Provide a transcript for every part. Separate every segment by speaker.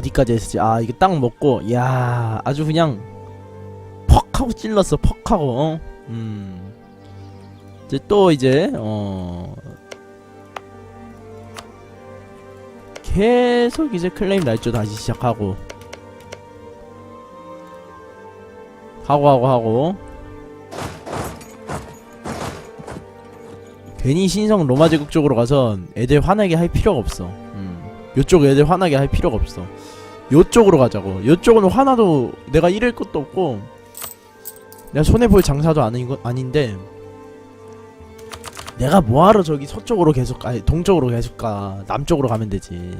Speaker 1: 어디까지 했었지. 아 이게 딱 먹고 야 아주 그냥 퍽 하고 찔렀어 퍽 하고 어? 음. 이제 또 이제 어. 계속 이제 클레임 날조 다시 시작하고. 하고 하고 하고. 괜히 신성 로마 제국 쪽으로 가서 애들 화나게 할 필요가 없어. 음. 요쪽 애들 화나게 할 필요가 없어. 요쪽으로 가자고. 요쪽은 화나도 내가 잃을 것도 없고 내가 손해 볼 장사도 아닌 거 아닌데 내가 뭐하러 저기 서쪽으로 계속 아니 동쪽으로 계속 가 남쪽으로 가면 되지.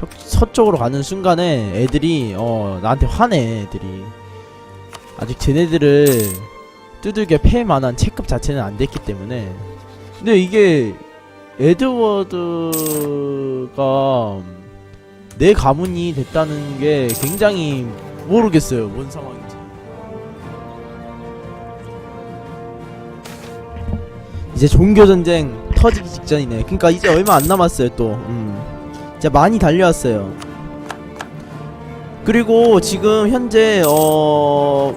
Speaker 1: 서, 서쪽으로 가는 순간에 애들이 어 나한테 화내 애들이 아직 쟤네들을 두들겨 패 만한 체급 자체는 안 됐기 때문에 근데 이게 에드워드가 내 가문이 됐다는 게 굉장히 모르겠어요 뭔 상황인지. 이제 종교 전쟁 터지기 직전이네. 그러니까 이제 얼마 안 남았어요 또. 음. 이제 많이 달려왔어요. 그리고 지금 현재 어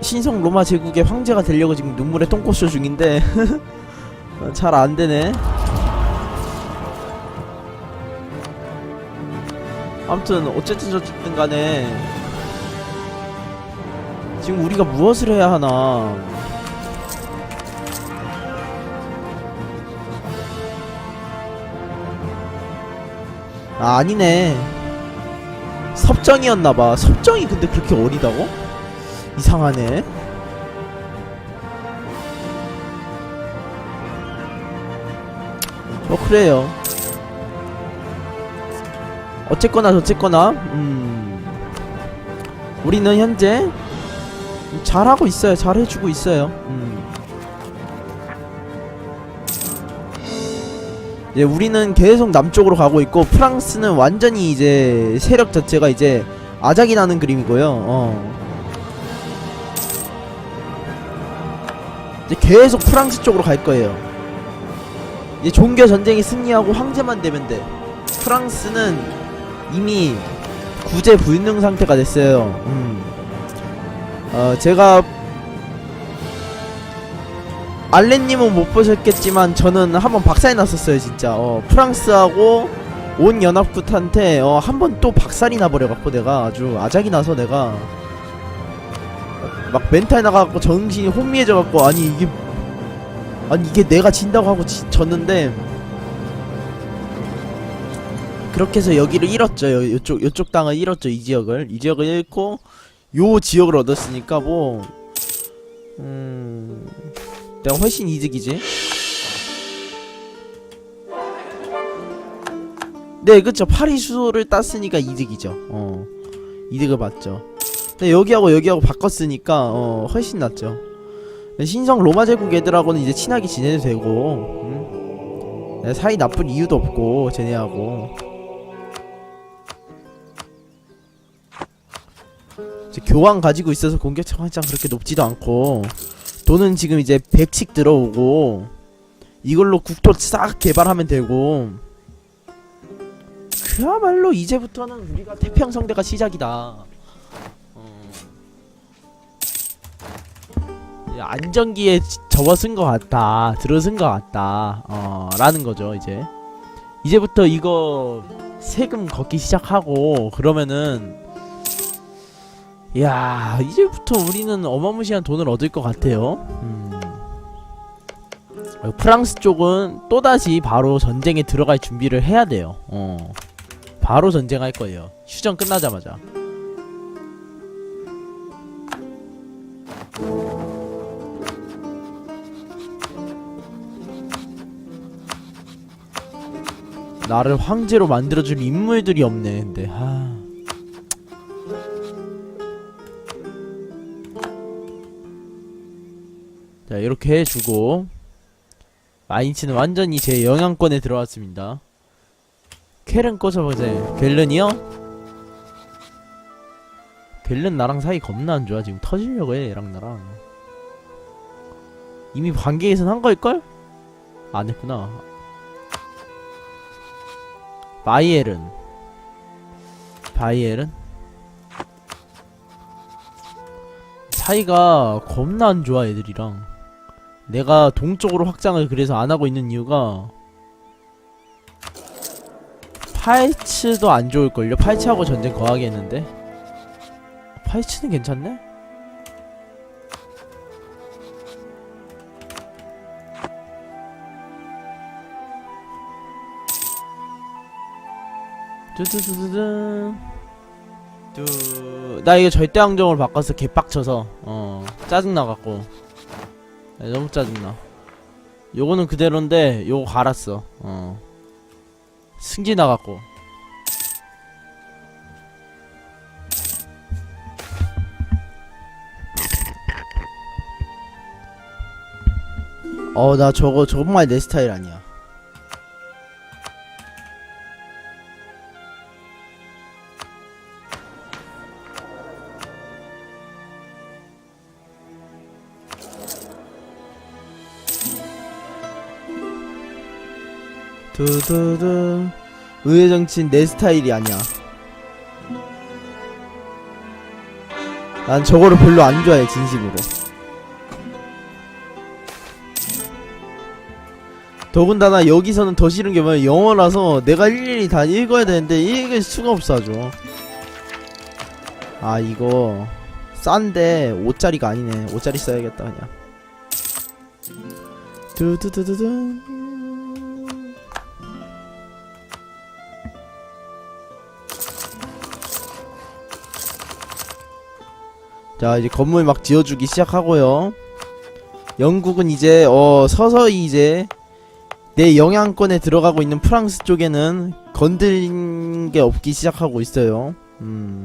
Speaker 1: 신성 로마 제국의 황제가 되려고 지금 눈물의 똥꼬쇼 중인데 잘 안 되네. 아무튼 어쨌든 저쨌든 간에 지금 우리가 무엇을 해야 하나 아 아니네 섭정이었나봐 섭정이 근데 그렇게 어리다고? 이상하네. 뭐 그래요. 어쨌거나 저쨌거나 음 우리는 현재 잘하고 있어요. 잘해주고 있어요. 음. 이제 우리는 계속 남쪽으로 가고 있고 프랑스는 완전히 이제 세력 자체가 이제 아작이 나는 그림이고요. 어. 이제 계속 프랑스 쪽으로 갈 거예요. 이제 종교 전쟁이 승리하고 황제만 되면 돼. 프랑스는 이미 구제 불능 상태가 됐어요. 음. 어 제가 알렌님은 못 보셨겠지만 저는 한번 박살이 났었어요 진짜. 어 프랑스하고 온 연합국한테 어 한번 또 박살이 나버려갖고 내가 아주 아작이 나서 내가 막 멘탈 나가갖고 정신이 혼미해져갖고 아니 이게 아니 이게 내가 진다고 하고 지, 졌는데 그렇게 해서 여기를 잃었죠. 요, 요쪽 요쪽 땅을 잃었죠 이 지역을. 이 지역을 잃고 요 지역을 얻었으니까 뭐 음... 내가 훨씬 이득이지. 네 그쵸. 파리 수소를 땄으니까 이득이죠. 어 이득을 봤죠. 근데 여기하고 여기하고 바꿨으니까 어 훨씬 낫죠. 신성 로마 제국 애들하고는 이제 친하게 지내도 되고 음? 사이 나쁜 이유도 없고 쟤네하고 이제 교황 가지고 있어서 공격력 한장 그렇게 높지도 않고 돈은 지금 이제 100씩 들어오고 이걸로 국토 싹 개발하면 되고 그야말로 이제부터는 우리가 태평성대가 시작이다. 안정기에 지- 접어쓴 것 같다 들어선 것 같다 어 라는 거죠 이제. 이제부터 이거 세금 걷기 시작하고 그러면은 야 이제부터 우리는 어마무시한 돈을 얻을 것 같아요. 음. 어, 프랑스 쪽은 또다시 바로 전쟁에 들어갈 준비를 해야 돼요. 어. 바로 전쟁할 거예요. 휴전 끝나자마자 나를 황제로 만들어줄 인물들이 없네 근데. 하... 자 이렇게 해주고. 마인치는 완전히 제 영향권에 들어왔습니다. 켈은 꽂아보세요. 갤른이요? 갤른 나랑 사이 겁나 안 좋아. 지금 터지려고 해 얘랑 나랑. 이미 관계에선 한 걸걸? 안 했구나 바이엘은 바이엘은 사이가 겁나 안 좋아 애들이랑 내가 동쪽으로 확장을 그래서 안 하고 있는 이유가 파이츠도 안 좋을걸요? 파이츠하고 전쟁 거하게 했는데 파이츠는 괜찮네? 두두두두둔 두... 나 이거 절대 항정으로 바꿔서 개빡쳐서 어 짜증나갖고. 야, 너무 짜증나. 요거는 그대로인데 요거 갈았어. 어. 승지 나갖고. 어 나 저거 정말 내 스타일 아니야 두두두. 의회 정치는 내 스타일이 아니야. 난 저거를 별로 안 좋아해 진심으로. 더군다나 여기서는 더 싫은 게 뭐냐 영어라서 내가 일일이 다 읽어야 되는데 읽을 수가 없어 아주. 아 이거. 싼데 5짜리가 아니네. 5짜리 써야겠다 그냥. 두두두두두 자 이제 건물 막 지어주기 시작하고요. 영국은 이제 어 서서히 이제 내 영향권에 들어가고 있는 프랑스 쪽에는 건드린 게 없기 시작하고 있어요. 음.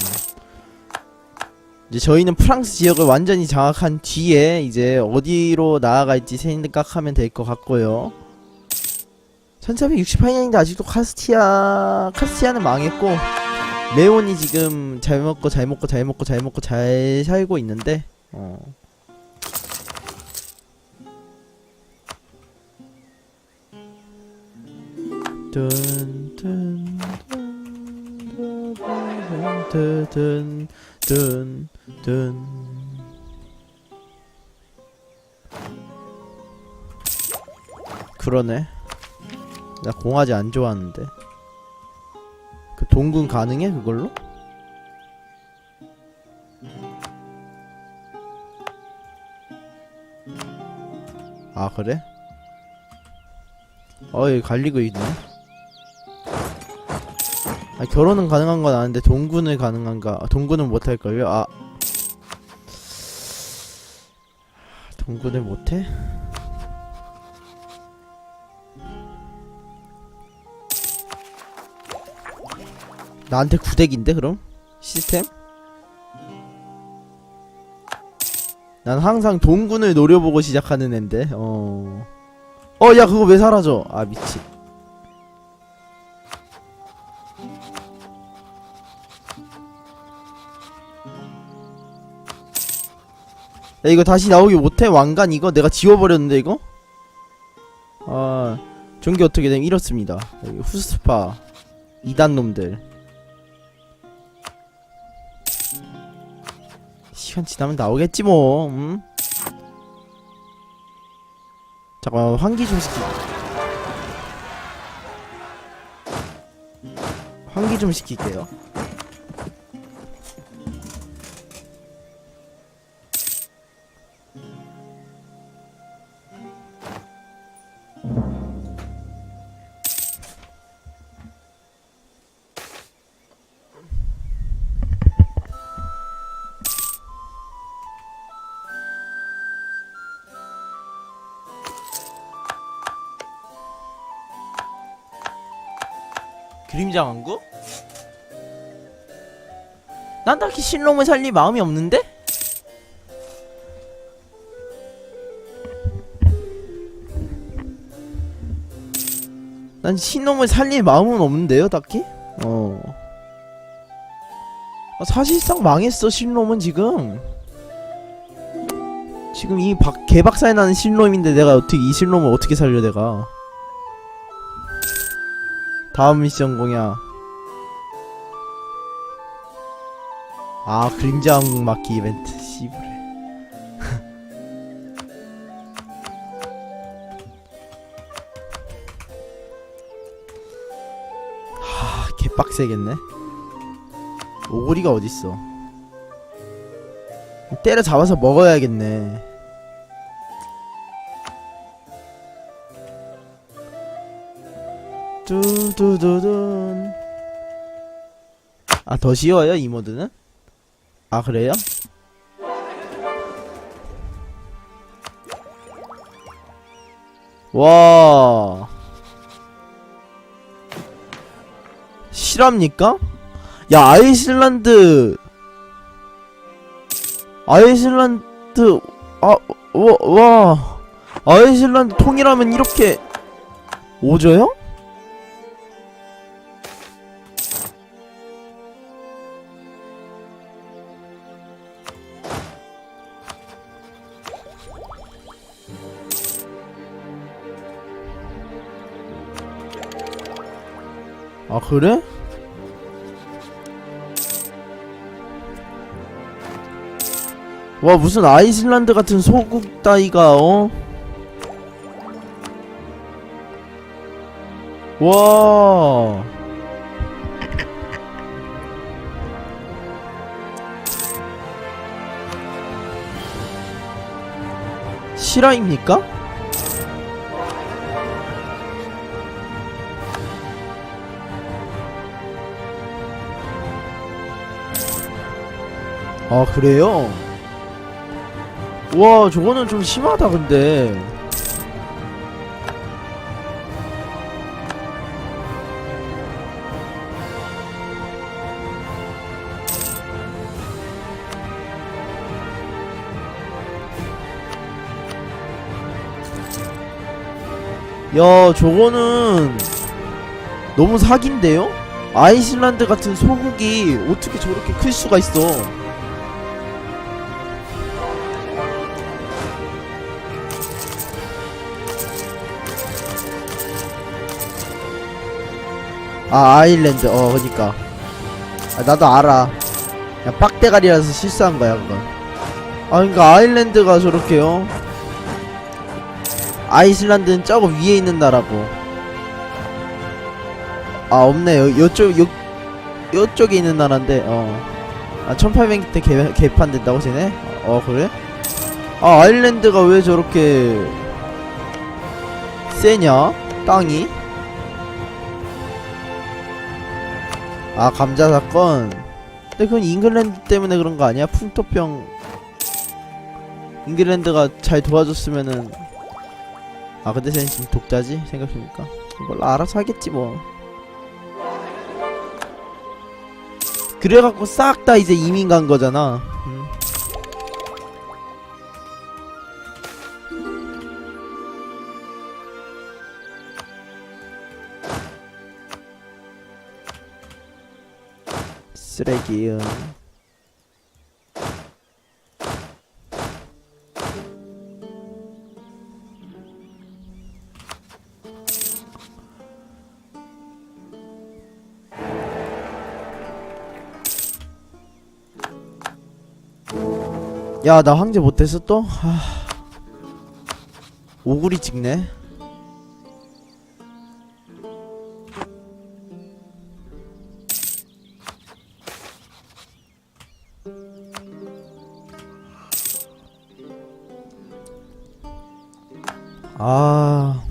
Speaker 1: 이제 저희는 프랑스 지역을 완전히 장악한 뒤에 이제 어디로 나아갈지 생각하면 될 것 같고요. 1468년인데 아직도 카스티아 카스티아는 망했고 레온이 지금 잘 먹고 잘 먹고 잘 먹고 잘 먹고 잘 살고 있는데 어. 든든든든든든든 그러네. 나 공화제 안 좋아하는데. 그 동군 가능해 그걸로? 아 그래? 어이 갈리고 있네 아 결혼은 가능한 건 아는데 동군을 가능한가 동군은 못할걸요? 아 동군을 못해? 나한테 구덱인데 그럼? 시스템? 난 항상 동군을 노려보고 시작하는 앤데 어... 어 야 그거 왜 사라져? 아 미치 야 이거 다시 나오기 못해? 왕관 이거? 내가 지워버렸는데 이거? 아 종기 어떻게 되면 이렇습니다. 후스파. 이단 놈들 시간 지나면 나오겠지 뭐 음? 잠깐 환기 좀 시키 환기 좀 시킬게요 왕국? 난 딱히 신롬을 살릴 마음이 없는데? 난 신놈을 살릴 마음은 없는데요, 딱히? 어. 아, 사실상 망했어, 신놈은 지금. 지금 이 박, 개박살 나는 신놈인데 내가 어떻게 이 신놈을 어떻게 살려, 내가. 다음 미션 공약. 아 그림자 막기 이벤트. 씨부레. 하 개빡세겠네. 오고리가 어딨어? 때려 잡아서 먹어야겠네 뚜두두둔 아 더 쉬워요 이 모드는? 아 그래요? 와 실합니까? 야 아이슬란드 아이슬란드 아와 아이슬란드 통일하면 이렇게 오져요? 그래? 와 무슨 아이슬란드 같은 소국 따위가 어? 와 실화입니까? 아 그래요? 와 저거는 좀 심하다 근데 야 저거는 너무 사기인데요? 아이슬란드 같은 소국이 어떻게 저렇게 클 수가 있어 아 아일랜드. 어 그니까. 아, 나도 알아. 그냥 빡대가리라서 실수한 거야 그건. 아 그니까 아일랜드가 저렇게요? 아이슬란드는 저거 위에 있는 나라고. 아 없네. 요, 요쪽 요 요쪽에 있는 나라인데 어아 1800년 때 개, 개판된다고 쟤네? 어 그래? 아 아일랜드가 왜 저렇게 세냐? 땅이 아 감자 사건. 근데 그건 잉글랜드 때문에 그런 거 아니야? 풍토병. 잉글랜드가 잘 도와줬으면은. 아 근데 쟤는 지금 독자지? 생각해보니까. 몰라 알아서 하겠지 뭐. 그래갖고 싹 다 이제 이민 간 거잖아 쓰레기요 야, 나 황제 못했어 또? 하... 오구리 찍네. 아.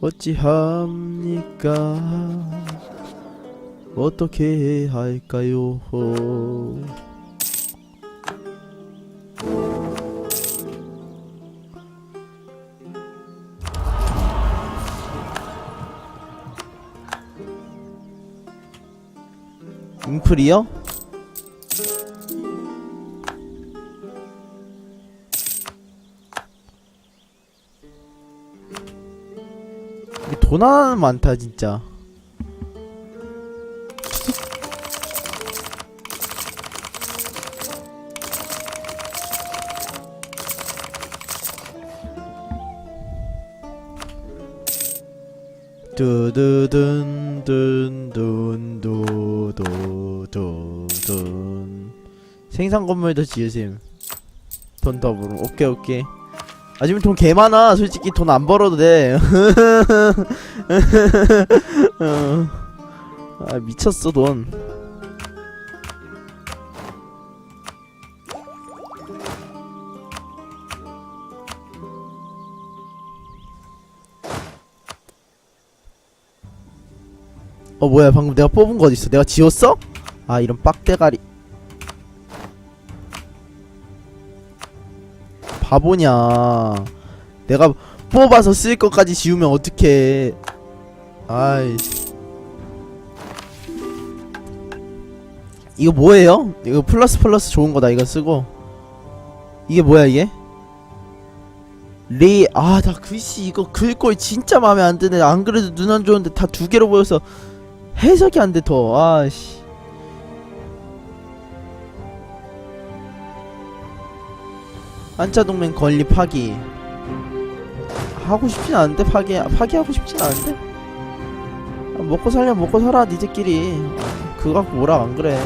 Speaker 1: 어찌합니까? 어떻게 할까요? 잉플이요? 돈 하나는 많다 진짜. 두두둔 둔둔 두두두둔 생산 건물도 지으심. 돈 더불어 오케이 오케이 아 지금 돈 개 많아. 솔직히 돈 안 벌어도 돼. 어. 아 미쳤어 돈. 어 뭐야. 방금 내가 뽑은 거 어딨어? 내가 지웠어? 아 이런 빡대가리 바보냐 내가 뽑아서 쓸 것까지 지우면 어떡해 아이 이거 뭐예요? 이거 플러스 플러스 좋은 거다 이거 쓰고 이게 뭐야 이게? 리, 아, 나 글씨 이거 글꼴 진짜 마음에 안 드네. 안 그래도 눈 안 좋은데 다 두 개로 보여서 해석이 안 돼, 더. 아씨. 한자동맹 권리 파기. 하고 싶진 않은데, 파기, 파기하고 싶진 않은데? 아, 먹고 살려, 먹고 살아, 니들끼리. 그거 갖고 뭐라 안 그래.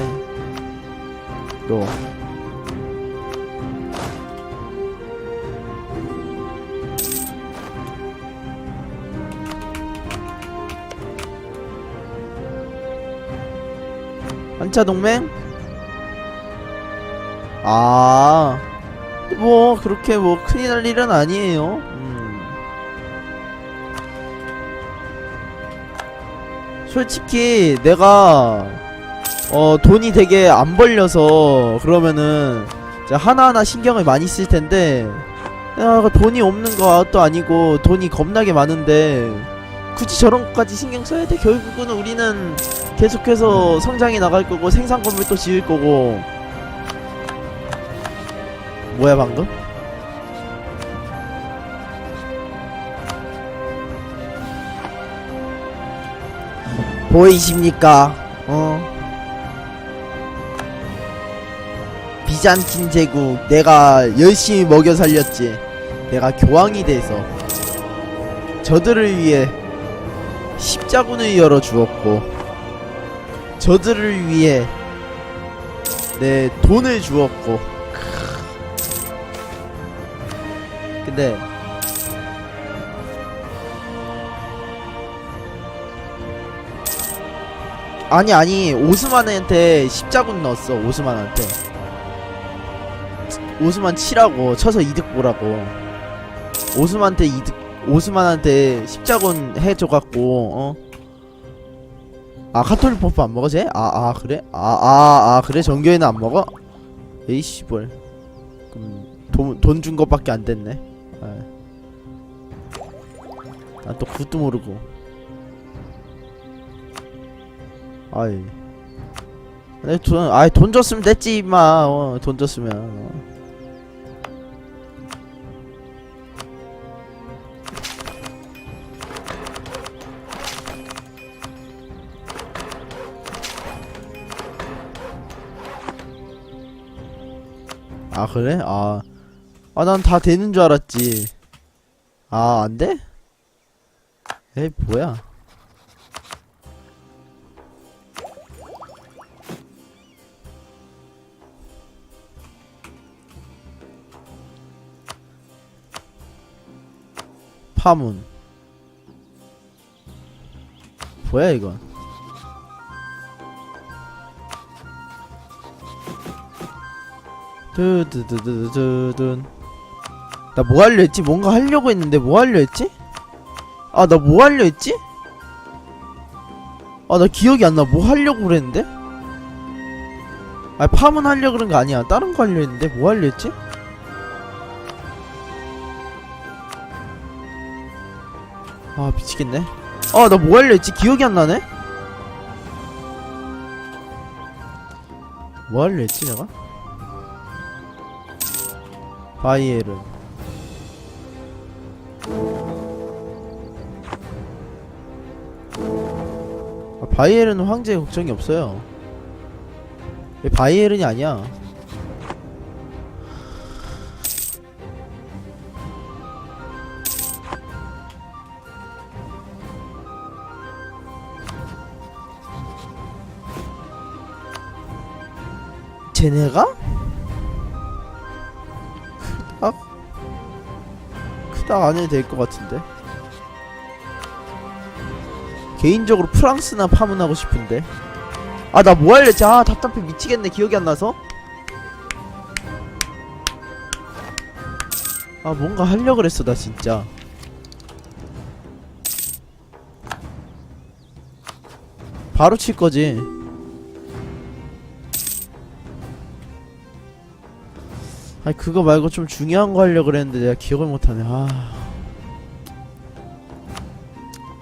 Speaker 1: 너. 한자 동맹? 아, 뭐 그렇게 뭐 큰일 날 일은 아니에요. 음. 솔직히 내가 어 돈이 되게 안 벌려서 그러면은 하나하나 신경을 많이 쓸 텐데 야 돈이 없는 것도 아니고 돈이 겁나게 많은데 굳이 저런 것까지 신경 써야 돼 결국은 우리는 계속해서 성장해 나갈 거고 생산 건물도 지을 거고 뭐야 방금? 보이십니까? 어 비잔틴 제국 내가 열심히 먹여 살렸지 내가 교황이 돼서 저들을 위해 십자군을 열어 주었고 저들을 위해 내 돈을 주었고 근데 아니 아니 오스만한테 십자군 넣었어 오스만한테 오스만 치라고 쳐서 이득 보라고 오스만한테 이득 오스만한테 십자군 해줘갖고 어? 아 카톨릭 퍼프 안 먹어 쟤? 아, 아 그래? 아, 아, 아 그래? 정교회는 안 먹어? 에이씨 뭘 그럼 돈준 것밖에 안 됐네 난 또 그것도 모르고 아이 내 돈, 아이 돈 줬으면 됐지 임마 어, 돈 줬으면 어. 아 그래? 아, 아 난 다 되는 줄 알았지. 아 안 돼? 에이 뭐야? 파문. 뭐야 이건? 두두두두두둔 나 뭐 하려 했지? 뭔가 하려고 했는데 뭐 하려 했지? 아 나 뭐 하려 했지? 아 나 기억이 안 나 뭐 하려고 그랬는데? 아 파문 하려 그런 거 아니야 다른 거 하려 했는데 뭐 하려 했지? 아 미치겠네 아 나 뭐 하려 했지? 기억이 안 나네? 뭐 하려 했지 내가? 바이에른 바이에른은 황제의 걱정이 없어요. 바이에른이 아니야? 쟤네가? 아, 크닥 크닥 안 해도 될 것 같은데. 개인적으로 프랑스나 파문하고 싶은데. 아 나 뭐 할랬지 아 답답해. 미치겠네. 기억이 안 나서. 아 뭔가 하려 그랬어 나 진짜. 바로 칠 거지. 아니 그거 말고 좀 중요한 거 하려 그랬는데 내가 기억을 못하네. 아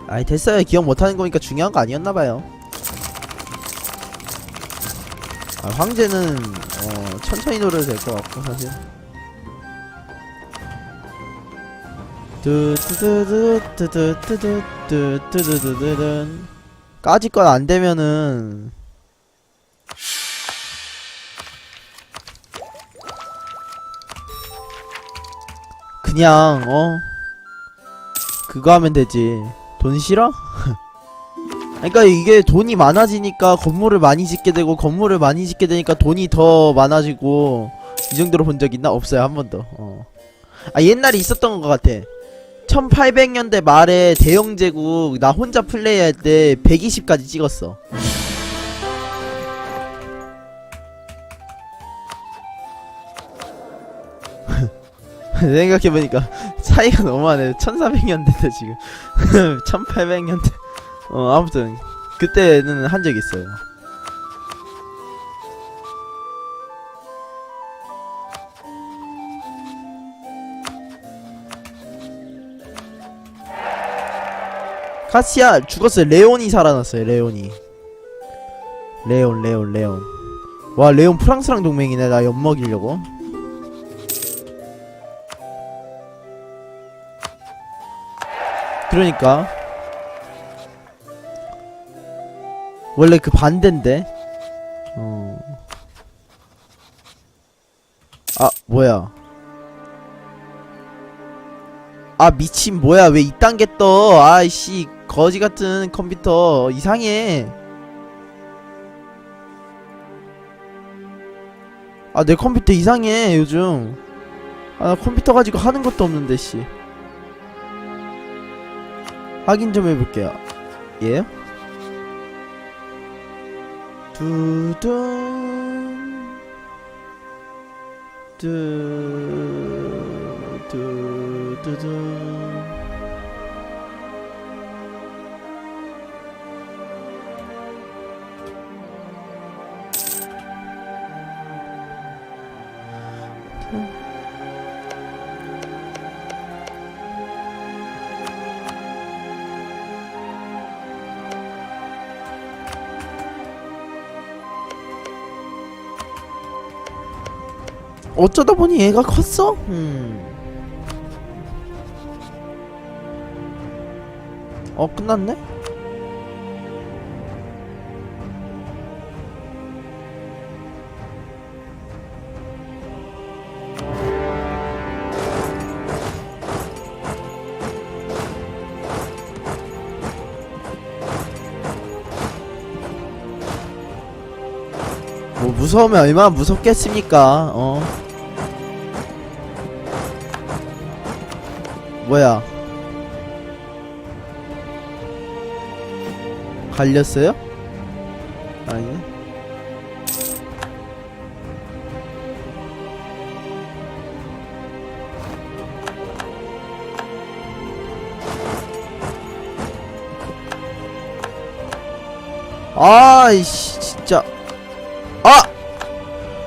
Speaker 1: 아니 됐어요. 기억 못하는 거니까 중요한 거 아니었나봐요. 아, 황제는 어, 천천히 노려도 될 것 같고 사실. 뚜뚜뚜뚜뚜뚜뚜뚜뚜뚜뚜뚜뚜 까짓 건 안 되면은 그냥 어 그거 하면 되지 돈 싫어? 그러니까 이게 돈이 많아지니까 건물을 많이 짓게 되고 건물을 많이 짓게 되니까 돈이 더 많아지고 이 정도로 본 적 있나? 없어요 한 번도 어. 아 옛날에 있었던 것 같아 1800년대 말에 대영제국 나 혼자 플레이할 때 120까지 찍었어 생각해보니까 차이가 너무하네 1400년대인데 지금. 1800년대. 어 아무튼 그때는 한 적 있어요. 카시아 죽었어요. 레온이 살아났어요 레온이. 레온 레온 레온. 와 레온 프랑스랑 동맹이네. 나 엿먹이려고 그러니까. 원래 그 반대인데. 어. 아 뭐야. 아 미친 뭐야. 왜 이딴 게 떠? 아이씨 거지 같은 컴퓨터. 이상해. 아 내 컴퓨터 이상해 요즘. 아 나 컴퓨터 가지고 하는 것도 없는데 씨 확인 좀 해볼게요 예? 두둔 두두두둔 어쩌다 보니 얘가 컸어? 음. 어 끝났네? 뭐 무서우면 얼마나 무섭겠습니까? 어. 뭐야? 갈렸어요? 아니네. 아이씨 진짜 아!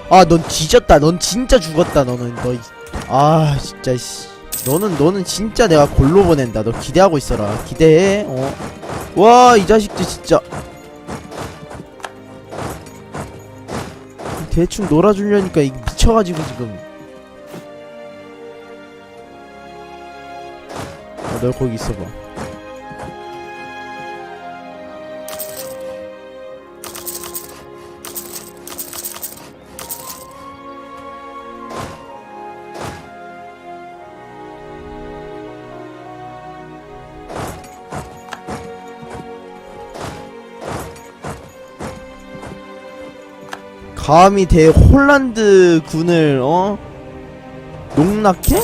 Speaker 1: 아, 넌 뒤졌다. 넌 진짜 죽었다. 너는 너. 이- 아, 진짜 씨. 너는 너는 진짜 내가 골로 보낸다. 너 기대하고 있어라. 기대해. 어. 와, 이 자식들 진짜. 대충 놀아주려니까 이 미쳐가지고 지금. 아, 너 거기 있어봐. 감히 대 홀란드 군을 어 농락해?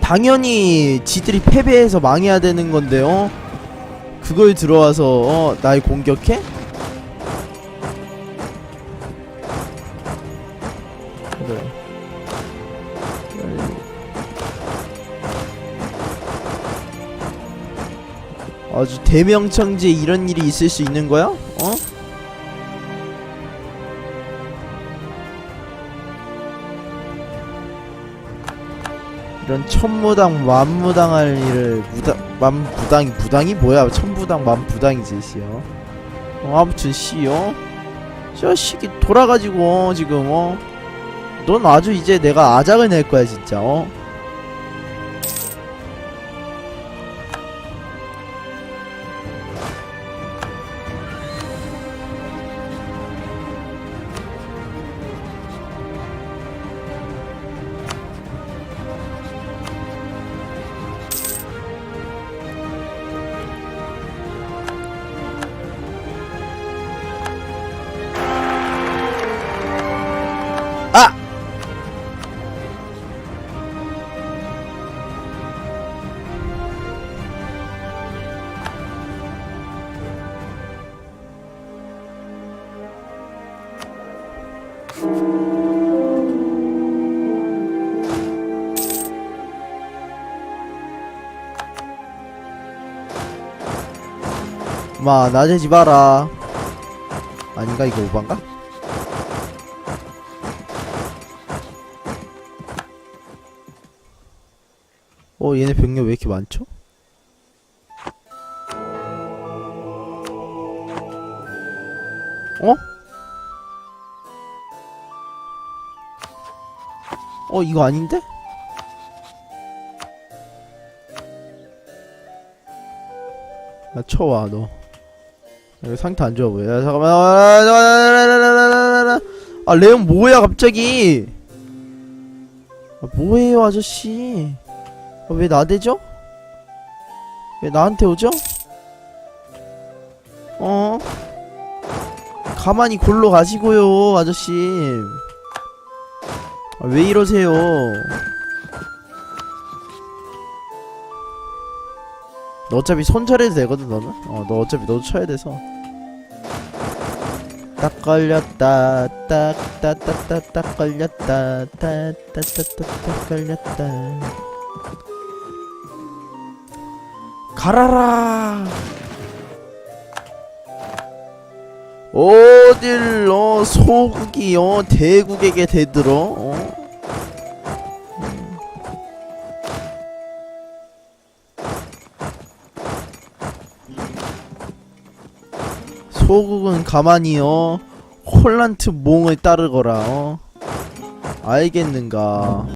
Speaker 1: 당연히 지들이 패배해서 망해야 되는 건데 어 그걸 들어와서 어 날 공격해? 아주 대명청지에 이런 일이 있을 수 있는 거야? 어? 이런 천무당 만무당할 일을 무당 만부당이 부당이 뭐야 천부당 만부당이지 씨요. 어 아무튼 씨요. 저 시기 돌아가지고 어, 지금 어. 넌 아주 이제 내가 아작을 낼 거야 진짜 어. 마 나대지 마라 아닌가 이거 오반가? 어 얘네 병력 왜 이렇게 많죠? 어? 어 이거 아닌데? 야 쳐와 너 이거 상태 안 좋아 보여 야 잠깐만 아. 아 레온 뭐야 갑자기 아, 뭐예요 아저씨 아, 왜 나대죠? 왜 나한테 오죠? 어? 가만히 골로 가시고요, 아저씨. 아, 왜 이러세요? 너 어차피 손절해도 되거든, 너는? 어, 너 어차피 너도 쳐야 돼서. 딱 걸렸다, 딱, 딱, 딱, 딱, 딱 걸렸다, 딱, 딱, 딱, 딱, 딱 걸렸다. 가라라 어딜 어 소국이 어 대국에게 대들어? 어? 음. 소국은 가만히 어 홀란트 몽을 따르거라. 어? 알겠는가